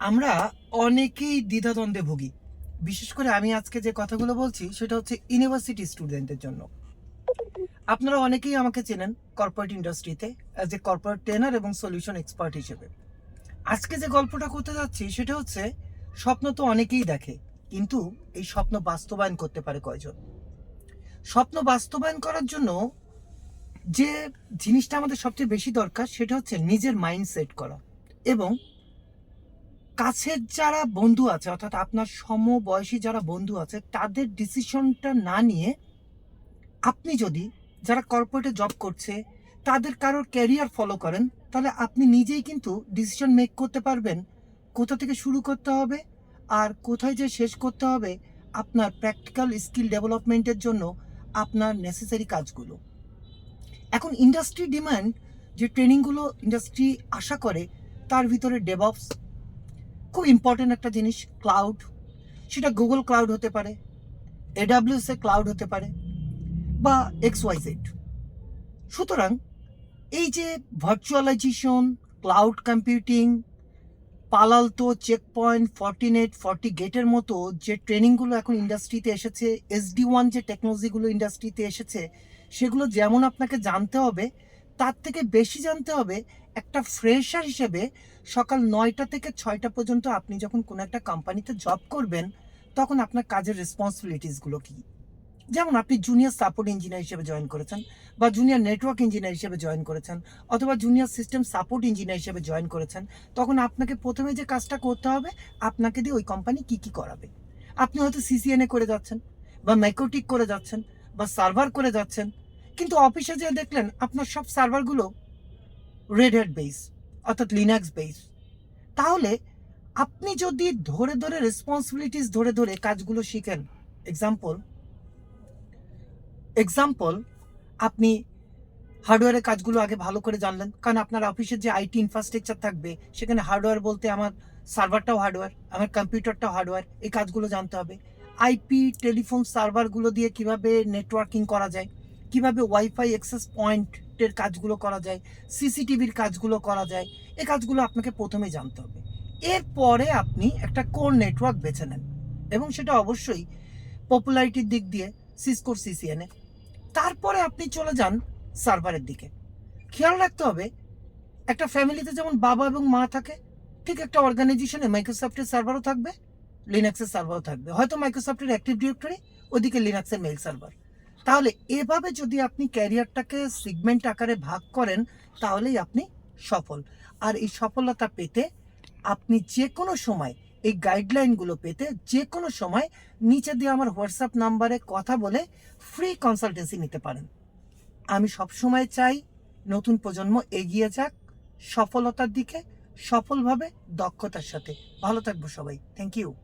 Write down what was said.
আমরা অনেকেই দ্বিধাদ্বন্দ্বে ভুগি। বিশেষ করে আমি আজকে যে কথাগুলো বলছি, সেটা হচ্ছে ইউনিভার্সিটি স্টুডেন্টদের জন্য। আপনারা অনেকেই আমাকে চেনেন কর্পোরেট ইন্ডাস্ট্রিতে অ্যাজ এ কর্পোরেট ট্রেনার এবং সলিউশন এক্সপার্ট হিসেবে। আজকে যে গল্পটা করতে যাচ্ছি, সেটা হচ্ছে স্বপ্ন তো অনেকেই দেখে, কিন্তু এই স্বপ্ন বাস্তবায়ন করতে পারে কয়জন? স্বপ্ন বাস্তবায়ন করার জন্য যে জিনিসটা আমাদের সবচেয়ে বেশি দরকার, সেটা হচ্ছে নিজের মাইন্ড সেট করা এবং কাছের যারা বন্ধু আছে, অর্থাৎ আপনার সমবয়সী যারা বন্ধু আছে, তাদের ডিসিশনটা না নিয়ে আপনি যদি যারা কর্পোরেটে জব করছে, তাদের কারোর ক্যারিয়ার ফলো করেন, তাহলে আপনি নিজেই কিন্তু ডিসিশন মেক করতে পারবেন। কোথা থেকে শুরু করতে হবে আর কোথায় যে শেষ করতে হবে, আপনার প্র্যাকটিক্যাল স্কিল ডেভেলপমেন্টের জন্য আপনার নেসেসারি কাজগুলো। এখন ইন্ডাস্ট্রি ডিমান্ড যে ট্রেনিংগুলো ইন্ডাস্ট্রি আশা করে, তার ভিতরে ডেভঅপস খুব ইম্পর্টেন্ট একটা জিনিস ক্লাউড সেটা গুগল ক্লাউড হতে পারে এডাব্লিউএস এ ক্লাউড হতে পারে, বা এক্স ওয়াই জেড সুতরাং, এই যে virtualisation cloud computing Palo Alto Check Point Fortinet forty গেটের মতো যে ট্রেনিংগুলো এখন ইন্ডাস্ট্রিতে এসেছে এসডি ওয়ান যে টেকনোলজিগুলো ইন্ডাস্ট্রিতে এসেছে, সেগুলো যেমন আপনাকে জানতে হবে তার থেকে বেশি জানতে হবে একটা ফ্রেশার হিসেবে সকাল নয়টা থেকে ছয়টা পর্যন্ত আপনি যখন কোনো একটা কোম্পানিতে জব করবেন, তখন আপনার কাজের রেসপন্সিবিলিটিসগুলো কী? যেমন আপনি জুনিয়র সাপোর্ট ইঞ্জিনিয়ার হিসেবে জয়েন করেছেন বা জুনিয়র নেটওয়ার্ক ইঞ্জিনিয়ার হিসেবে জয়েন করেছেন অথবা জুনিয়র সিস্টেম সাপোর্ট ইঞ্জিনিয়ার হিসেবে জয়েন করেছেন, তখন আপনাকে প্রথমে যে কাজটা করতে হবে, আপনাকে দিয়ে ওই কোম্পানি কি কি করাবে? আপনি হয়তো সিসিএনএ করে যাচ্ছেন বা ম্যাকোটিক করে যাচ্ছেন বা সার্ভার করে যাচ্ছেন কিন্তু অফিসে যেয়ে দেখলেন আপনার সব সার্ভারগুলো রেড হেড বেস অর্থাৎ লিনাক্স বেস তাহলে আপনি যদি ধরে ধরে রেসপন্সিবিলিটিস ধরে ধরে কাজগুলো শিখেন এক্সাম্পল এক্সাম্পল আপনি হার্ডওয়্যারের কাজগুলো আগে ভালো করে জানলেন, কারণ আপনার অফিসের যে আইটি ইনফ্রাস্ট্রাকচার থাকবে, সেখানে হার্ডওয়্যার বলতে আমার সার্ভারটাও হার্ডওয়্যার আমার কম্পিউটারটাও হার্ডওয়্যার এই কাজগুলো জানতে হবে। আইপি টেলিফোন সার্ভারগুলো দিয়ে কীভাবে নেটওয়ার্কিং করা যায় কীভাবে ওয়াইফাই অ্যাক্সেস পয়েন্টের কাজগুলো করা যায় সিসিটিভির কাজগুলো করা যায়, এ কাজগুলো আপনাকে প্রথমে জানতে হবে। এরপরে আপনি একটা কোর নেটওয়ার্ক বেছে নেন এবং সেটা অবশ্যই পপুলারিটির দিক দিয়ে সিসকোর সিসিএনএ তারপরে আপনি চলে যান সার্ভারের দিকে। খেয়াল রাখতে হবে, একটা ফ্যামিলিতে যেমন বাবা এবং মা থাকে, ঠিক একটা অর্গানাইজেশনে মাইক্রোসফটের সার্ভারও থাকবে লিনাক্সের সার্ভারও থাকবে। হয়তো মাইক্রোসফটের অ্যাক্টিভ ডিরেক্টরি ওদিকে লিনাক্সের মেল সার্ভার তাহলে এভাবে যদি আপনি ক্যারিয়ারটাকে সিগমেন্ট আকারে ভাগ করেন, তাহলেই আপনি সফল। আর এই সফলতা পেতে আপনি যে কোনো সময়, এই গাইডলাইনগুলো পেতে যে কোনো সময় নিচে দিয়ে আমার হোয়াটসঅ্যাপ নাম্বারে কথা বলে ফ্রি কনসালটেন্সি নিতে পারেন। আমি সবসময় চাই নতুন প্রজন্ম এগিয়ে যাক সফলতার দিকে, সফলভাবে দক্ষতার সাথে। ভালো থাকব সবাই। Thank you